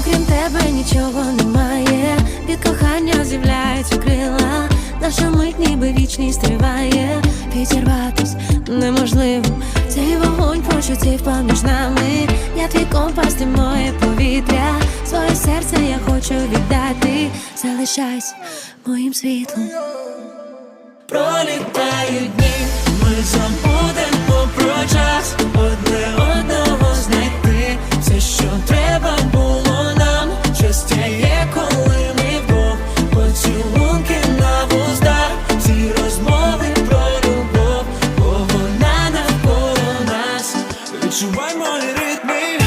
Окрім тебе нічого немає. Від кохання з'являються крила. Наша мить ніби вічність триває. Підірватись неможливо. Цей вогонь почуттів поміж нами. Я твій компас, ти моє повітря. Своє серце я хочу віддати. Залишайся моїм світлом. Пролітають дні, поцілунки на вуздах, всі розмови про любов, бо вона навколо нас, відчувай мої ритми.